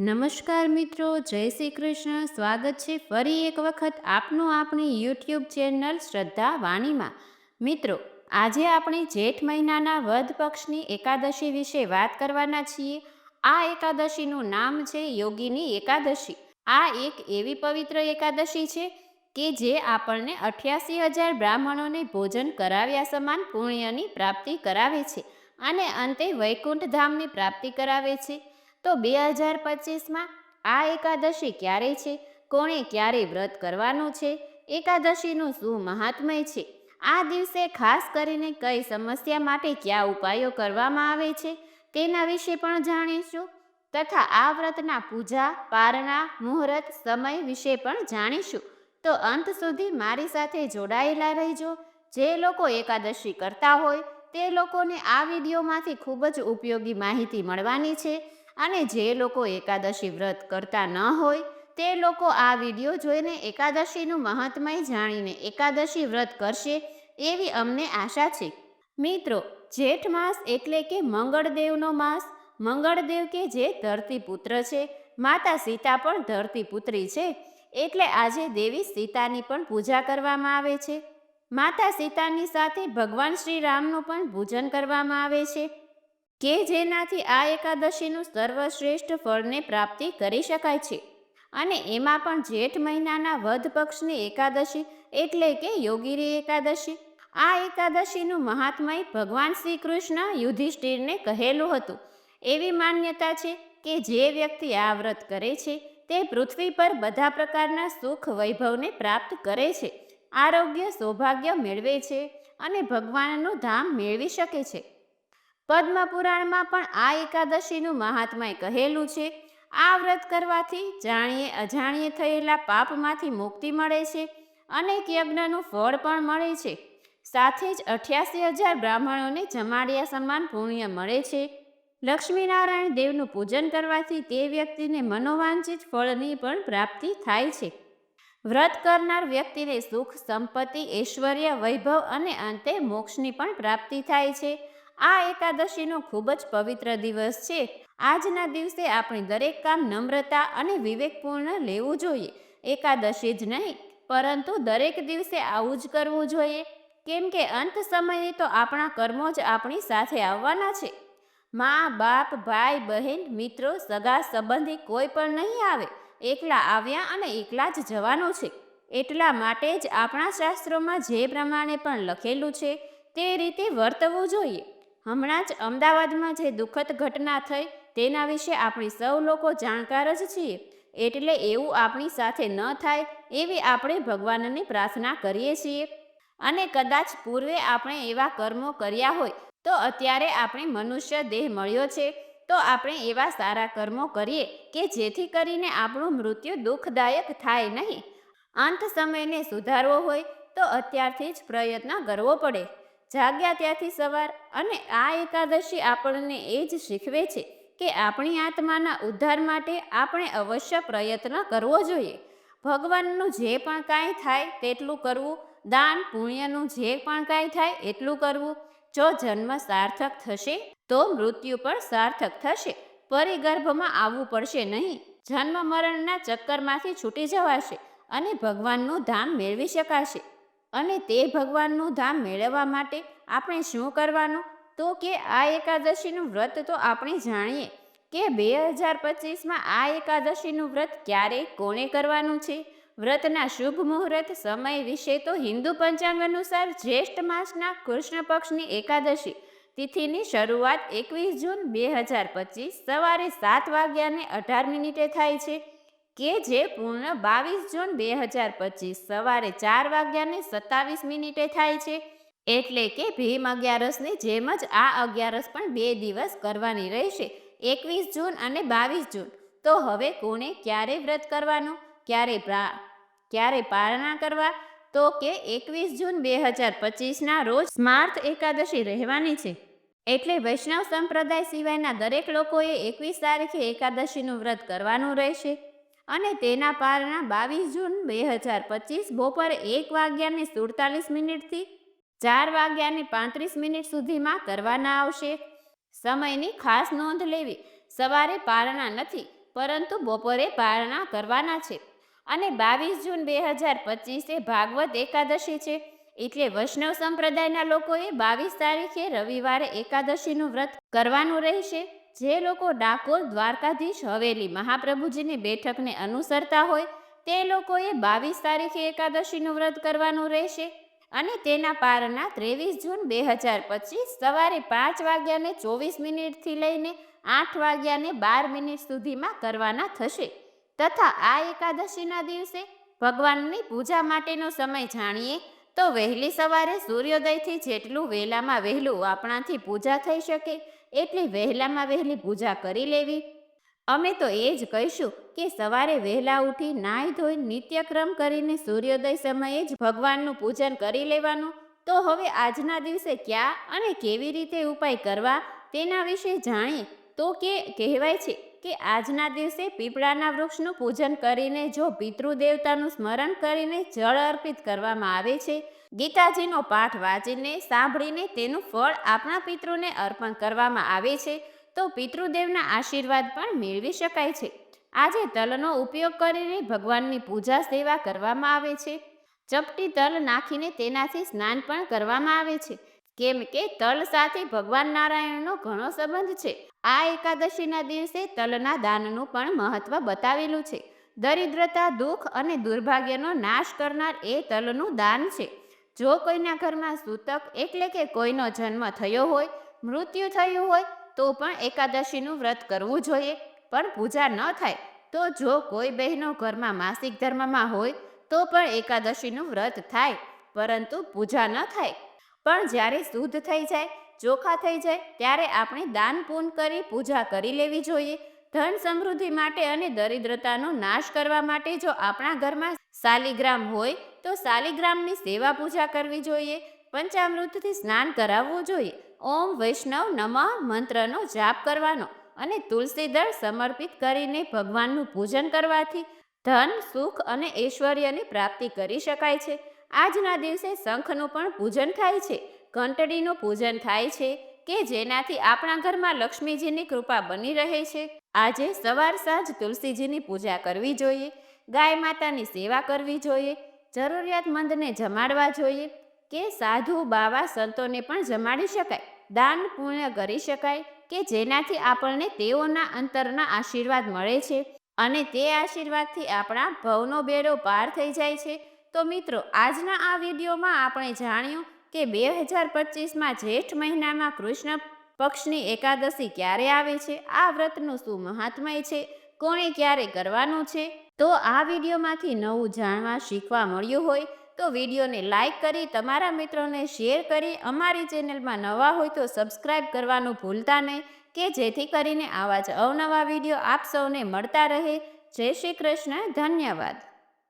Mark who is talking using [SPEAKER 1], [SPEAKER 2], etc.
[SPEAKER 1] નમસ્કાર મિત્રો, જય શ્રી કૃષ્ણ. સ્વાગત છે ફરી એક વખત આપનું આપણી યુટ્યુબ ચેનલ શ્રદ્ધા વાણીમાં. મિત્રો, આજે આપણે જેઠ મહિનાના વધ પક્ષની એકાદશી વિશે વાત કરવાના છીએ. આ એકાદશીનું નામ છે યોગીની એકાદશી. આ એક એવી પવિત્ર એકાદશી છે કે જે આપણને અઠ્યાસી હજાર બ્રાહ્મણોને ભોજન કરાવ્યા સમાન પુણ્યની પ્રાપ્તિ કરાવે છે અને અંતે વૈકુંઠ ધામની પ્રાપ્તિ કરાવે છે. તો બે હજાર પચીસમાં આ એકાદશી ક્યારે છે? કોણે ક્યારે વ્રત કરવાનું છે? એકાદશીનું શું મહાત્મય છે? આ દિવસે ખાસ કરીને કઈ સમસ્યા માટે કયા ઉપાયો કરવામાં આવે છે? તેના વિશે પણ જાણીશું. તથા આ વ્રતના પૂજા, પારણા, મુહૂર્ત, સમય વિશે પણ જાણીશું. તો અંત સુધી મારી સાથે જોડાયેલા રહેજો. જે લોકો એકાદશી કરતા હોય, તે લોકોને આ વિડીયોમાંથી ખૂબ જ ઉપયોગી માહિતી મળવાની છે. અને જે લોકો એકાદશી વ્રત કરતા ન હોય, તે લોકો આ વીડિયો જોઈને એકાદશીનું મહાત્મય જાણીને એકાદશી વ્રત કરશે એવી અમને આશા છે. મિત્રો, જેઠ માસ એટલે કે મંગળદેવનો માસ, મંગળદેવ કે જે ધરતી પુત્ર છે, માતા સીતા પણ ધરતી પુત્રી છે, એટલે આજે દેવી સીતાની પણ પૂજા કરવામાં આવે છે. માતા સીતાની સાથે ભગવાન શ્રી રામનું પણ પૂજન કરવામાં આવે છે. કે જેનાથી આ એકાદશીનું સર્વશ્રેષ્ઠ ફળને પ્રાપ્તિ કરી શકાય છે. અને એમાં પણ જેઠ મહિનાના વધ પક્ષની એકાદશી એટલે કે યોગીરી એકાદશી. આ એકાદશીનું મહાત્મય ભગવાન શ્રી કૃષ્ણ યુધિષ્ઠિરને કહેલું હતું. એવી માન્યતા છે કે જે વ્યક્તિ આ વ્રત કરે છે, તે પૃથ્વી પર બધા પ્રકારના સુખ વૈભવને પ્રાપ્ત કરે છે. આરોગ્ય, સૌભાગ્ય મેળવે છે અને ભગવાનનું ધામ મેળવી શકે છે. પદ્મ પુરાણમાં પણ આ એકાદશીનું મહાત્મય કહેલું છે. આ વ્રત કરવાથી જાણીએ અજાણીએ થયેલા પાપમાંથી મુક્તિ મળે છે અનેક યજ્ઞનું ફળ પણ મળે છે. સાથે જ અઠ્યાસી હજાર બ્રાહ્મણોને જમાડ્યા સમાન પુણ્ય મળે છે. લક્ષ્મીનારાયણ દેવનું પૂજન કરવાથી તે વ્યક્તિને મનોવાંછિત ફળની પણ પ્રાપ્તિ થાય છે. વ્રત કરનાર વ્યક્તિને સુખ, સંપત્તિ, ઐશ્વર્ય, વૈભવ અને અંતે મોક્ષની પણ પ્રાપ્તિ થાય છે. આ એકાદશીનો ખૂબ જ પવિત્ર દિવસ છે. આજના દિવસે આપણે દરેક કામ નમ્રતા અને વિવેકપૂર્ણ લેવું જોઈએ. એકાદશી જ નહીં, પરંતુ દરેક દિવસે આવું જ કરવું જોઈએ. કેમ કે અંત સમયે તો આપણા કર્મો જ આપણી સાથે આવવાના છે. મા, બાપ, ભાઈ, બહેન, મિત્રો, સગા, સંબંધી કોઈ પણ નહીં આવે. એકલા આવ્યા અને એકલા જ જવાનું છે. એટલા માટે જ આપણા શાસ્ત્રોમાં જે પ્રમાણે પણ લખેલું છે, તે રીતે વર્તવું જોઈએ. હમણાં જ અમદાવાદમાં જે દુઃખદ ઘટના થઈ તેના વિશે આપણે સૌ લોકો જાણકાર જ છીએ. એટલે એવું આપણી સાથે ન થાય એવી આપણે ભગવાનની પ્રાર્થના કરીએ છીએ. અને કદાચ પૂર્વે આપણે એવા કર્મો કર્યા હોય તો અત્યારે આપણે મનુષ્ય દેહ મળ્યો છે. તો આપણે એવા સારા કર્મો કરીએ કે જેથી કરીને આપણું મૃત્યુ દુઃખદાયક થાય નહીં. અંત સમયને સુધારવો હોય તો અત્યારથી જ પ્રયત્ન કરવો પડે. જાગ્યા ત્યાંથી સવાર અને આ એકાદશી આપણને એ જ શીખવે છે કે આપણી આત્માના ઉદ્ધાર માટે આપણે અવશ્ય પ્રયત્ન કરવો જોઈએ. ભગવાનનું જે પણ કાંઈ થાય તેટલું કરવું, દાન, પુણ્યનું જે પણ કાંઈ થાય એટલું કરવું. જો જન્મ સાર્થક થશે, તો મૃત્યુ પણ સાર્થક થશે. પરિગર્ભમાં આવવું પડશે નહીં. જન્મ મરણના ચક્કરમાંથી છૂટી જવાશે અને ભગવાનનું ધામ મેળવી શકાશે. અને તે ભગવાનનું ધામ મેળવવા માટે આપણે શું કરવાનું? તો કે આ એકાદશીનું વ્રત તો આપણે જાણીએ કે બે હજાર પચીસમાં આ એકાદશીનું વ્રત ક્યારે, કોણે કરવાનું છે? વ્રતના શુભ મુહૂર્ત સમય વિશે તો હિન્દુ પંચાંગ અનુસાર જ્યેષ્ઠ માસના કૃષ્ણ પક્ષની એકાદશી તિથિની શરૂઆત એકવીસ જૂન બે હજાર પચીસ સવારે સાત વાગ્યાને અઢાર મિનિટે થાય છે. કે જે પૂર્ણ બાવીસ જૂન બે હજાર પચીસ સવારે ચાર વાગ્યાને સત્તાવીસ મિનિટે થાય છે. એટલે કે ભીમ અગિયારસની જેમ જ આ અગિયારસ પણ બે દિવસ કરવાની રહેશે. એકવીસ જૂન અને બાવીસ જૂન. તો હવે કોને ક્યારે વ્રત કરવાનું? ક્યારે ક્યારે પારણા કરવા? તો કે એકવીસ જૂન બે હજાર પચીસના રોજ સ્માર્થ એકાદશી રહેવાની છે. એટલે વૈષ્ણવ સંપ્રદાય સિવાયના દરેક લોકોએ એકવીસ તારીખે એકાદશીનું વ્રત કરવાનું રહેશે. અને તેના પારણા બાવીસ જૂન બે હજાર પચીસ બપોરે એક વાગ્યાને સુડતાલીસ મિનિટથી ચાર વાગ્યાને પાંત્રીસ મિનિટ સુધીમાં કરવાના આવશે. સમયની ખાસ નોંધ લેવી. સવારે પારણા નથી, પરંતુ બપોરે પારણા કરવાના છે. અને બાવીસ જૂન બે હજાર પચીસે ભાગવત એકાદશી છે. એટલે વૈષ્ણવ સંપ્રદાયના લોકોએ બાવીસ તારીખે રવિવારે એકાદશીનું વ્રત કરવાનું રહેશે. જે લોકો ડાકોર, દ્વારકાધીશ, હવેલી મહાપ્રભુજીની બેઠકને અનુસરતા હોય, તે લોકોએ બાવીસ તારીખે એકાદશીનું વ્રત કરવાનું રહેશે અને તેના પારના ત્રેવીસ જૂન બે હજાર પચીસ સવારે પાંચ વાગ્યાને ચોવીસ મિનિટથી લઈને આઠ વાગ્યાને બાર મિનિટ સુધીમાં કરવાના થશે. તથા આ એકાદશીના દિવસે ભગવાનની પૂજા માટેનો સમય જાણીએ તો વહેલી સવારે સૂર્યોદયથી જેટલું વહેલામાં વહેલું આપણાથી પૂજા થઈ શકે એટલી વહેલામાં વહેલી પૂજા કરી લેવી. અમે તો એ જ કહીશું કે સવારે વહેલા ઉઠી નાહી ધોઈ નિત્યક્રમ કરીને સૂર્યોદય સમયે જ ભગવાનનું પૂજન કરી લેવાનું. તો હવે આજના દિવસે ક્યાં અને કેવી રીતે ઉપાય કરવા તેના વિશે જાણીએ. તો કે કહેવાય છે કે આજના દિવસે પીપળાના વૃક્ષનું પૂજન કરીને જો પિતૃદેવતાનું સ્મરણ કરીને જળ અર્પિત કરવામાં આવે છે, ગીતાજીનો પાઠ વાંચીને સાંભળીને તેનું ફળ આપણા પિતૃને અર્પણ કરવામાં આવે છે, તો પિતૃદેવના આશીર્વાદ પણ મેળવી શકાય છે. આજે તલનો ઉપયોગ કરીને ભગવાનની પૂજા સેવા કરવામાં આવે છે. ચપટી તલ નાખીને તેનાથી સ્નાન પણ કરવામાં આવે છે. કેમ કે તલ સાથે ભગવાન નારાયણનો ઘણો સંબંધ છે. આ એકાદશીના દિવસે તલના દાનનું પણ મહત્વ બતાવેલું છે. દરિદ્રતા, દુઃખ અને દુર્ભાગ્યનો નાશ કરનાર એ તલનું દાન છે. જો કોઈના ઘરમાં સૂતક એટલે કે કોઈનો જન્મ થયો હોય, મૃત્યુ થયું હોય, તો પણ એકાદશીનું વ્રત કરવું જોઈએ. પણ પૂજા ન થાય, તો જો કોઈ બહેનો ઘરમાં માસિક ધર્મમાં હોય, તો પણ એકાદશીનું વ્રત થાય. પરંતુ પૂજા ન થાય પણ જ્યારે શુદ્ધ થઈ જાય, ચોખા થઈ જાય, ત્યારે આપણે દાન પૂન કરી, પૂજા કરી લેવી જોઈએ. ધન સમૃદ્ધિ માટે અને દરિદ્રતાનો નાશ કરવા માટે જો આપણા ઘરમાં શાલિગ્રામ હોય, તો શાલિગ્રામની સેવા પૂજા કરવી જોઈએ. પંચામૃતથી સ્નાન કરાવવું જોઈએ. ઓમ વૈષ્ણવ નમઃ મંત્રનો જાપ કરવાનો અને તુલસી દળ સમર્પિત કરીને ભગવાનનું પૂજન કરવાથી ધન, સુખ અને ઐશ્વર્યની પ્રાપ્તિ કરી શકાય છે. આજના દિવસે શંખનું પણ પૂજન થાય છે. ઘંટડીનું પૂજન થાય છે કે જેનાથી આપણા ઘરમાં લક્ષ્મીજીની કૃપા બની રહે છે. આજે સવાર સાંજ તુલસીજીની પૂજા કરવી જોઈએ, ગાય માતાની સેવા કરવી જોઈએ, જરૂરિયાતમંદને જમાડવા જોઈએ કે સાધુ, બાવા, સંતોને પણ જમાડી શકાય, દાન પુણ્ય કરી શકાય કે જેનાથી આપણને તેઓના અંતરના આશીર્વાદ મળે છે અને તે આશીર્વાદથી આપણા ભવનો બેડો પાર થઈ જાય છે. તો મિત્રો, આજના આ વિડીયોમાં આપણે જાણ્યું કે બે હજાર પચીસમાં જેઠ મહિનામાં કૃષ્ણ પક્ષની એકાદશી ક્યારે આવે છે? આ વ્રતનું શું મહાત્મય છે? કોણે ક્યારે કરવાનું છે? તો આ વિડીયોમાંથી નવું જાણવા શીખવા મળ્યું હોય તો વિડીયોને લાઈક કરી, તમારા મિત્રોને શેર કરી, અમારી ચેનલમાં નવા હોય તો સબસ્ક્રાઇબ કરવાનું ભૂલતા નહીં કે જેથી કરીને આવા જ અવનવા વીડિયો આપ સૌને મળતા રહે. જય શ્રી કૃષ્ણ, ધન્યવાદ.